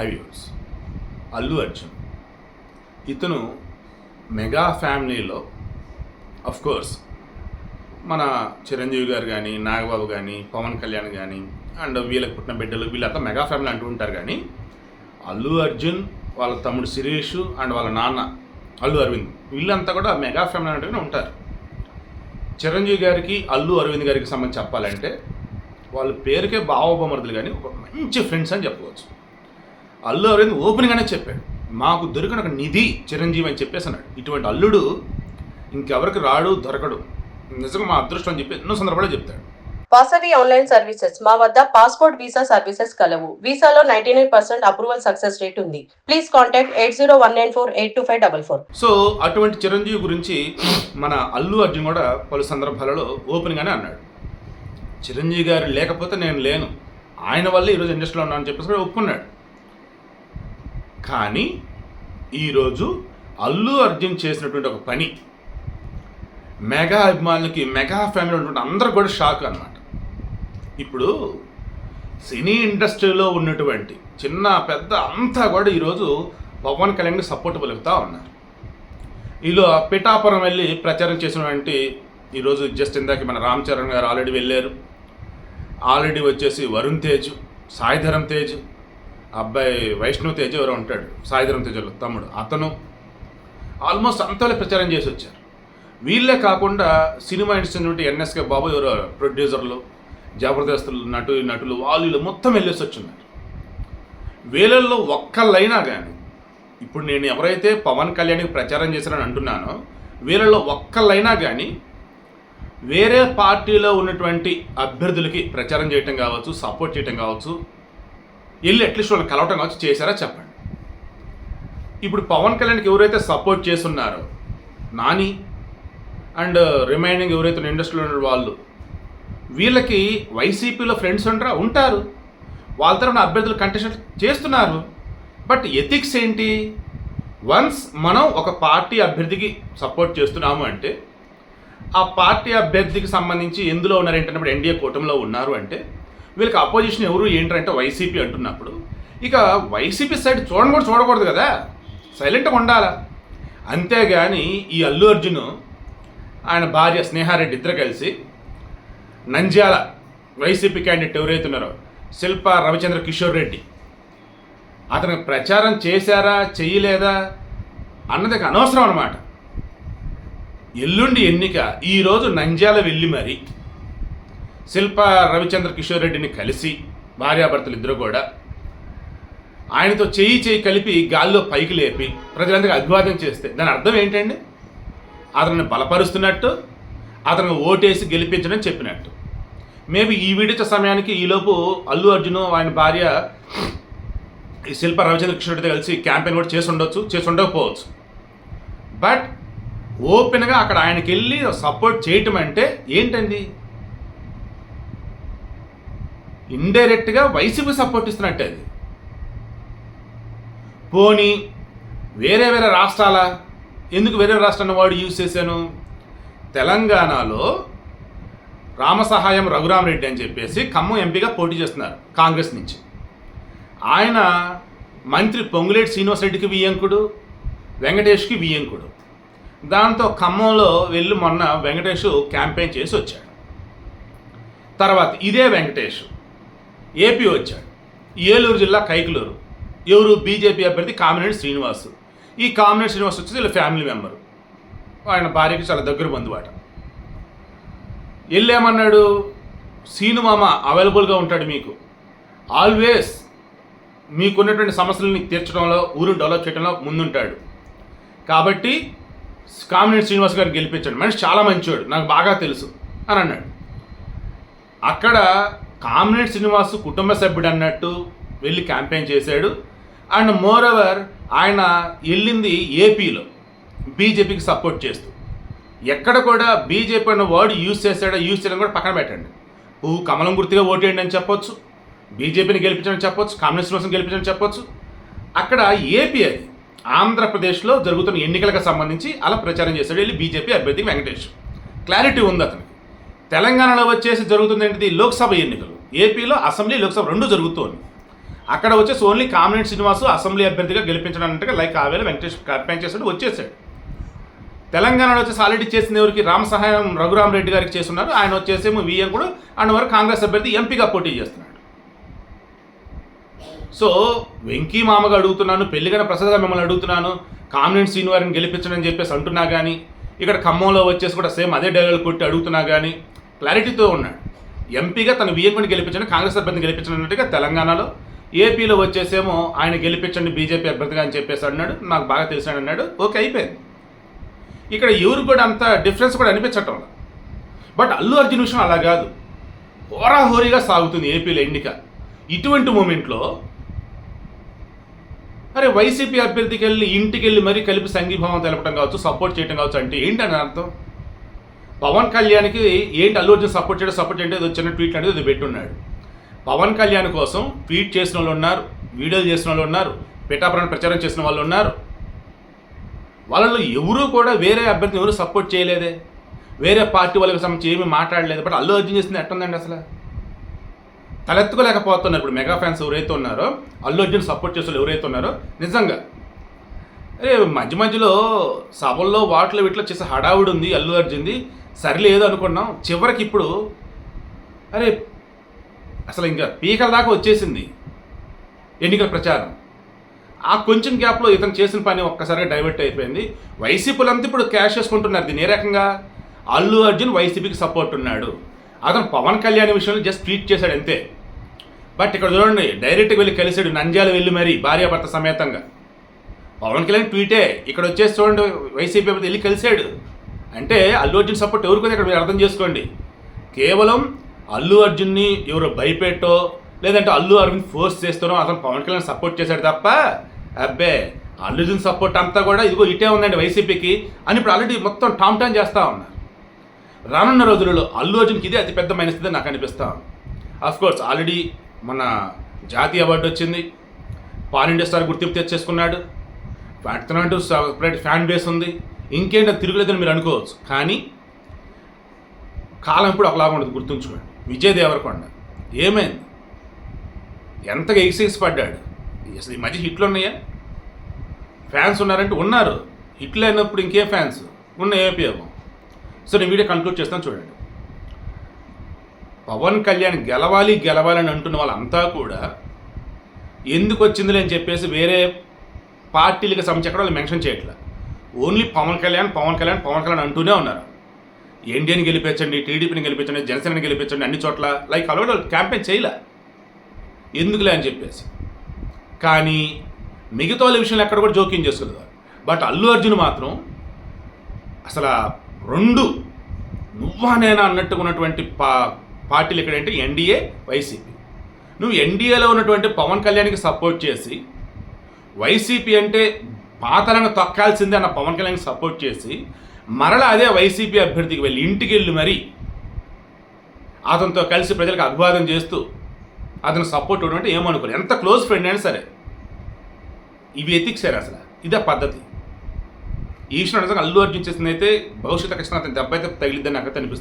High Allu Arjun. ఇతను mega ఫ్యామిలీలో course మన చిరంజీవి గారు కానీ నాగబాబు కానీ పవన్ కళ్యాణ్ కానీ అండ్ వీళ్ళకి పుట్టిన బిడ్డలు వీళ్ళంతా మెగా ఫ్యామిలీ అంటూ ఉంటారు కానీ అల్లు అర్జున్ వాళ్ళ తమ్ముడు శిరీష్ అండ్ వాళ్ళ నాన్న అల్లు అరవింద్ వీళ్ళంతా కూడా మెగా ఫ్యామిలీ అంటూనే ఉంటారు. చిరంజీవి గారికి అల్లు అరవింద్ గారికి సంబంధించి చెప్పాలంటే వాళ్ళ పేరుకే బావబొమ్మరుదులు కానీ ఒక మంచి ఫ్రెండ్స్ అని చెప్పవచ్చు అల్లు అరవింద్ ఓపెన్గానే చెప్పాడు. మాకు దొరికిన ఒక నిధి చిరంజీవి అని చెప్పేసి అన్నాడు. ఇటువంటి అల్లుడు ఇంకెవరికి రాడు దొరకడు. నిజంగా మా అదృష్టం అని చెప్పి ఎన్నో సందర్భాలు చెప్తాడు. Vasavi online services. మా వద్ద పాస్పోర్ట్ వీసా సర్వీసెస్ కలవు. వీసాలో ninety nine percent approval success rate ఉంది. Please contact eight zero one nine four eight two five double four. So అటువంటి చిరంజీవి గురించి మన అల్లు అర్జున్ కూడా పలు సందర్భాలలో ఓపెన్గానే అన్నాడు. చిరంజీవి గారు లేకపోతే నేను లేను. ఆయన వల్ల ఈరోజు ఇండస్ట్రీలో ఉన్నానని చెప్పేసి కూడా ఒప్పుకున్నాడు. కానీ ఈరోజు అల్లు అర్జున్ చేసినటువంటి ఒక పని. మెగా అభిమానులకి మెగా ఫ్యామిలీ ఉన్నటువంటి అందరు కూడా షాక్ అన్నమాట. ఇప్పుడు సినీ ఇండస్ట్రీలో ఉన్నటువంటి చిన్న పెద్ద అంతా కూడా ఈరోజు పవన్ కళ్యాణ్కి సపోర్ట్ పలుకుతూ ఉన్నారు. వీళ్ళు పిఠాపురం వెళ్ళి ప్రచారం చేసినటువంటి ఈరోజు జస్ట్ ఇందాక మన రామ్ చరణ్ గారు ఆల్రెడీ వెళ్ళారు. ఆల్రెడీ వచ్చేసి వరుణ్ తేజ్ సాయిధరం తేజ్ అబ్బాయి వైష్ణవ్ తేజ ఎవరో ఉంటాడు సాయిధరం తేజలో తమ్ముడు అతను ఆల్మోస్ట్ అంతా ప్రచారం చేసి వచ్చారు. వీళ్ళే కాకుండా సినిమా ఇండస్ట్రీ నుండి ఎన్ఎస్కే బాబు ఎవరో ప్రొడ్యూసర్లు జబర్దస్తులు నటు నటులు వాళ్ళు మొత్తం వెళ్ళేసి వచ్చిన్నారు. వీళ్ళల్లో ఒక్కళ్ళైనా కానీ ఇప్పుడు నేను ఎవరైతే పవన్ కళ్యాణ్కి ప్రచారం చేశానని అంటున్నానో వీళ్ళలో ఒక్కళ్ళైనా కానీ వేరే పార్టీలో ఉన్నటువంటి అభ్యర్థులకి ప్రచారం చేయటం కావచ్చు సపోర్ట్ చేయటం కావచ్చు వెళ్ళి అట్లీస్ట్ వాళ్ళు కలవటం కావచ్చు చేశారా చెప్పండి. ఇప్పుడు పవన్ కళ్యాణ్కి ఎవరైతే సపోర్ట్ చేస్తున్నారో నాని అండ్ రిమైనింగ్ ఎవరైతే ఇండస్ట్రీలో ఉన్న వాళ్ళు వీళ్ళకి వైసీపీలో ఫ్రెండ్స్ ఉంటారా ఉంటారు. వాళ్ళ తరఫున అభ్యర్థులు కంటెస్ట్ చేస్తున్నారు. బట్ ఎథిక్స్ ఏంటి? వన్స్ మనం ఒక పార్టీ అభ్యర్థికి సపోర్ట్ చేస్తున్నాము అంటే ఆ పార్టీ అభ్యర్థికి సంబంధించి ఎందులో ఉన్నారు ఏంటంటే ఎన్డీఏ కూటమిలో ఉన్నారు అంటే వీళ్ళకి అపోజిషన్ ఎవరు ఏంటంటే వైసీపీ అంటున్నప్పుడు ఇక వైసీపీ సైడ్ చూడడం కూడా చూడకూడదు కదా. సైలెంట్గా ఉండాలా? అంతేగాని ఈ అల్లు అర్జున్ ఆయన భార్య స్నేహారెడ్డి ఇద్దరు కలిసి నంద్యాల వైసీపీ క్యాండిడేట్ ఎవరైతే ఉన్నారో శిల్ప రవిచంద్ర కిషోర్ రెడ్డి అతను ప్రచారం చేశారా చేయలేదా అన్నది అనవసరం అనమాట ఎల్లుండి ఎన్నిక ఈరోజు నంద్యాల వెళ్ళి మరి శిల్ప రవిచంద్ర కిషోర్ రెడ్డిని కలిసి భార్యాభర్తలు ఇద్దరు కూడా ఆయనతో చేయి చేయి కలిపి గాల్లో పైకి లేపి ప్రజలందరికీ అభివాదం చేస్తే దాని అర్థం ఏంటండి? అతన్ని బలపరుస్తున్నట్టు అతను ఓటేసి గెలిపించడం చెప్పినట్టు. మేబీ ఈ వీడియో సమయానికి ఈలోపు అల్లు అర్జున్ ఆయన భార్య ఈ శిల్ప రవిచంద్ర కిషోర్తో కలిసి క్యాంపెయిన్ కూడా చేసి ఉండొచ్చు చేసి ఉండకపోవచ్చు. బట్ ఓపెన్గా అక్కడ ఆయనకి వెళ్ళి సపోర్ట్ చేయటం అంటే ఏంటండి? ఇండైరెక్ట్గా వైసీపీ సపోర్ట్ ఇస్తున్నట్టే అది పోనీ వేరే వేరే రాష్ట్రాల ఎందుకు వేరే రాష్ట్రాన్ని వాడు యూజ్ చేశాను? తెలంగాణలో రామసహాయం రఘురామరెడ్డి అని చెప్పేసి ఖమ్మం ఎంపీగా పోటీ చేస్తున్నారు కాంగ్రెస్ నుంచి. ఆయన మంత్రి పొంగులేటి శ్రీనివాసరెడ్డికి వియ్యంకుడు వెంకటేష్కి వియ్యంకుడు. దాంతో ఖమ్మంలో వెళ్ళి మొన్న వెంకటేష్ క్యాంపెయిన్ చేసి వచ్చాడు. తర్వాత ఇదే వెంకటేష్. ఏపీ వచ్చాడు. ఏలూరు జిల్లా కైకలూరు. ఎవరు? బీజేపీ అభ్యర్థి కామినేని శ్రీనివాస్. ఈ కామినేని శ్రీనివాస్ వచ్చేసి వీళ్ళ ఫ్యామిలీ మెంబరు. ఆయన భార్యకి చాలా దగ్గర బంధువాట. వెళ్ళేమన్నాడు సీను మామ అవైలబుల్గా ఉంటాడు మీకు. ఆల్వేస్ మీకున్నటువంటి సమస్యలని తీర్చడంలో ఊరిని డెవలప్ చేయడంలో ముందుంటాడు. కాబట్టి కామినేని శ్రీనివాస్ గారిని గెలిపించాడు. మనిషి చాలా మంచివాడు నాకు బాగా తెలుసు అని అన్నాడు. అక్కడ కామ్రేడ్ శ్రీనివాస్ కుటుంబ సభ్యుడు అన్నట్టు వెళ్ళి క్యాంపెయిన్ చేశాడు. అండ్ మోర్ ఓవర్ ఆయన వెళ్ళింది ఏపీలో బీజేపీకి సపోర్ట్ చేస్తూ. ఎక్కడ కూడా బీజేపీ అన్న వర్డ్ యూజ్ చేశాడో యూజ్ చేయడం కూడా పక్కన పెట్టండి. ఊ కమలం గుర్తుగా ఓటేయండి అని చెప్పొచ్చు. బీజేపీని గెలిపించడం చెప్పొచ్చు. కామ్రేడ్ శ్రీనివాసం గెలిపించడం చెప్పొచ్చు. అక్కడ ఏపీ అది ఆంధ్రప్రదేశ్లో జరుగుతున్న ఎన్నికలకు సంబంధించి అలా ప్రచారం చేశాడు. వెళ్ళి బీజేపీ అభ్యర్థి వెంకటేష్. క్లారిటీ ఉంది అతనికి. తెలంగాణలో వచ్చేసి జరుగుతుంది ఏంటిది? లోక్సభ ఎన్నికలు. ఏపీలో అసెంబ్లీ లోక్సభ రెండు జరుగుతోంది. అక్కడ వచ్చేసి ఓన్లీ కామినేట్ శ్రీనివాసు అసెంబ్లీ అభ్యర్థిగా గెలిపించడానికి లైక్ ఆవేళ వెంకటేష్ క్యాంపెయిన్ వచ్చేసాడు తెలంగాణలో వచ్చేసి ఆల్రెడీ చేసిన ఎవరికి? రామ సహాయం రఘురామ్ రెడ్డి గారికి చేస్తున్నారు. ఆయన వచ్చేసేమో విఎం కూడా అండ్ వరకు కాంగ్రెస్ అభ్యర్థి ఎంపీగా పోటీ చేస్తున్నాడు. సో వెంకీ మామగా అడుగుతున్నాను పెళ్ళిగన ప్రసాద్ మిమ్మల్ని అడుగుతున్నాను కామినేట్ శ్రీనివారిని గెలిపించడం అని చెప్పేసి అంటున్నా కానీ ఇక్కడ ఖమ్మంలో వచ్చేసి కూడా సేమ్ అదే డైలాగ్ కొట్టి అడుగుతున్నా కానీ క్లారిటీతో ఉన్నాడు. ఎంపీగా తన విఎంని గెలిపించండి కాంగ్రెస్ అభ్యర్థిని గెలిపించండి అన్నట్టుగా తెలంగాణలో ఏపీలో వచ్చేసేమో ఆయన గెలిపించండి బీజేపీ అభ్యర్థిగా అని చెప్పేసి అన్నాడు నాకు బాగా తెలిసాడు అన్నాడు ఓకే అయిపోయింది. ఇక్కడ ఎవరు కూడా అంత డిఫరెన్స్ కూడా అనిపించటం బట్ అల్లు అర్జున్ విషయం అలా కాదు. హోరాహోరీగా సాగుతుంది ఏపీలో ఎన్నిక. ఇటువంటి మూమెంట్లో అరే వైసీపీ అభ్యర్థికి వెళ్ళి ఇంటికి వెళ్ళి మరీ కలిపి సంఘీభావం తెలపడం కావచ్చు సపోర్ట్ చేయడం కావచ్చు అంటే ఏంటని అర్థం? పవన్ కళ్యాణ్కి ఏంటి అల్లు అర్జున్ సపోర్ట్ చేయడం సపోర్ట్ చేయడం ఏదో చిన్న ట్వీట్ అనేది అది పెట్టున్నాడు. పవన్ కళ్యాణ్ కోసం ట్వీట్ చేసిన వాళ్ళు ఉన్నారు వీడియోలు చేసిన వాళ్ళు ఉన్నారు పిఠాపురాణ ప్రచారం చేసిన వాళ్ళు ఉన్నారు. వాళ్ళలో ఎవరూ కూడా వేరే అభ్యర్థిని ఎవరు సపోర్ట్ చేయలేదే. వేరే పార్టీ వాళ్ళకి సంబంధించి ఏమీ మాట్లాడలేదు. బట్ అల్లు అర్జున్ చేసింది ఎట్టుందండి అసలు? తలెత్తుకోలేకపోతున్నారు. ఇప్పుడు మెగా ఫ్యాన్స్ ఎవరైతే ఉన్నారో అల్లు అర్జున్ సపోర్ట్ చేసే వాళ్ళు ఎవరైతే ఉన్నారో నిజంగా. అరే మధ్య మధ్యలో సభల్లో వాటిలో వీటిలో చేసే హడావుడి ఉంది అల్లు అర్జున్ది. సరిలేదు అనుకున్నాం. చివరికి ఇప్పుడు అరే అసలు ఇంకా పీకల దాకా వచ్చేసింది ఎన్నికల ప్రచారం. ఆ కొంచెం గ్యాప్లో ఇతను చేసిన పని ఒక్కసారిగా డైవర్ట్ అయిపోయింది. వైసీపీలంతా ఇప్పుడు క్యాష్ చేసుకుంటున్నారు దీని ఏ రకంగా? అల్లు అర్జున్ వైసీపీకి సపోర్ట్ ఉన్నాడు. అతను పవన్ కళ్యాణ్ విషయంలో జస్ట్ ట్వీట్ చేశాడు అంతే. బట్ ఇక్కడ చూడండి డైరెక్ట్గా వెళ్ళి కలిసాడు నంద్యాల వెళ్ళి మరి భార్యాభర్త సమేతంగా. పవన్ కళ్యాణ్ ట్వీటే. ఇక్కడ వచ్చేసి చూడండి వైసీపీ అభ్యర్థి వెళ్ళి కలిశాడు. అంటే అల్లు అర్జున్ సపోర్ట్ ఎవరికి ఉంది ఇక్కడ మీరు అర్థం చేసుకోండి. కేవలం అల్లు అర్జున్ని ఎవరు భయపెట్టో లేదంటే అల్లు అరవింద్ ఫోర్స్ చేస్తారో అతను పవన్ కళ్యాణ్ సపోర్ట్ చేశాడు తప్ప అబ్బే అల్లు అర్జున్ సపోర్ట్ అంతా కూడా ఇదిగో ఇటే ఉందండి వైసీపీకి అని ఇప్పుడు ఆల్రెడీ మొత్తం టామ్ టామ్ చేస్తూ ఉన్నారు. రానున్న రోజులలో అల్లు అర్జున్కి ఇదే అతిపెద్ద మైనస్ నాకు అనిపిస్తా అఫ్ కోర్స్ ఆల్రెడీ మన జాతీయ అవార్డు వచ్చింది. పాన్ ఇండియా స్టార్ గుర్తింపు తెచ్చేసుకున్నాడు. అతనంటూ సపరేట్ ఫ్యాన్ బేస్ ఉంది. ఇంకేంటో తిరుగులేదని మీరు అనుకోవచ్చు కానీ కాలం ఇప్పుడు ఒకలాగా ఉండదు గుర్తుంచుకోండి. విజయ్ దేవరకొండ ఏమైంది? ఎంతగా ఎక్సైజ్ పడ్డాడు అసలు ఈ మధ్య హిట్లు ఉన్నాయా? ఫ్యాన్స్ ఉన్నారంటే ఉన్నారు. హిట్లు అయినప్పుడు ఇంకేం ఫ్యాన్స్ ఉన్న ఏ ఉపయోగం సో నేను వీడియో కంక్లూడ్ చేస్తాను చూడండి. పవన్ కళ్యాణ్ గెలవాలి గెలవాలని అంటున్న వాళ్ళంతా కూడా ఎందుకు వచ్చిందిలే అని చెప్పేసి వేరే పార్టీలకు సంబంధించి ఎక్కడ వాళ్ళు మెన్షన్ చేయట్లేదు ఓన్లీ పవన్ కళ్యాణ్ పవన్ కళ్యాణ్ పవన్ కళ్యాణ్ అంటూనే ఉన్నారు. ఎన్డీఏని గెలిపించండి టీడీపీని గెలిపించండి జనసేనని గెలిపించండి అన్ని చోట్ల లైక్ అలవాటు వాళ్ళు క్యాంపెయిన్ చేయలే. ఎందుకులే అని చెప్పేసి. కానీ మిగతా వాళ్ళ విషయంలో ఎక్కడ కూడా జోక్యం చేసుకోలేదు బట్ అల్లు అర్జున్ మాత్రం అసలు రెండు నువ్వా నేనా అన్నట్టుగా ఉన్నటువంటి పా పార్టీలు ఎక్కడంటే ఎన్డీఏ వైసీపీ. నువ్వు ఎన్డీఏలో ఉన్నటువంటి పవన్ కళ్యాణ్కి సపోర్ట్ చేసి వైసీపీ అంటే పాతలను తొక్కాల్సిందే అన్న పవన్ కళ్యాణ్ సపోర్ట్ చేసి మరలా అదే వైసీపీ అభ్యర్థికి వెళ్ళి ఇంటికి వెళ్ళి మరీ. అతనితో కలిసి ప్రజలకు అభివాదం చేస్తూ అతను సపోర్ట్ ఇవ్వడం అంటే ఏమనుకోరు ఎంత క్లోజ్ ఫ్రెండ్ అయినా సరే ఇవి ఎతిక్సారు అసలు. ఇదే పద్ధతి. ఈశ్వరుడు అల్లు అర్జున్ చేసింది అయితే భవిష్యత్తు కష్టం అతని దెబ్బ అయితే తగిలిద్దని నాకు అనిపిస్తుంది.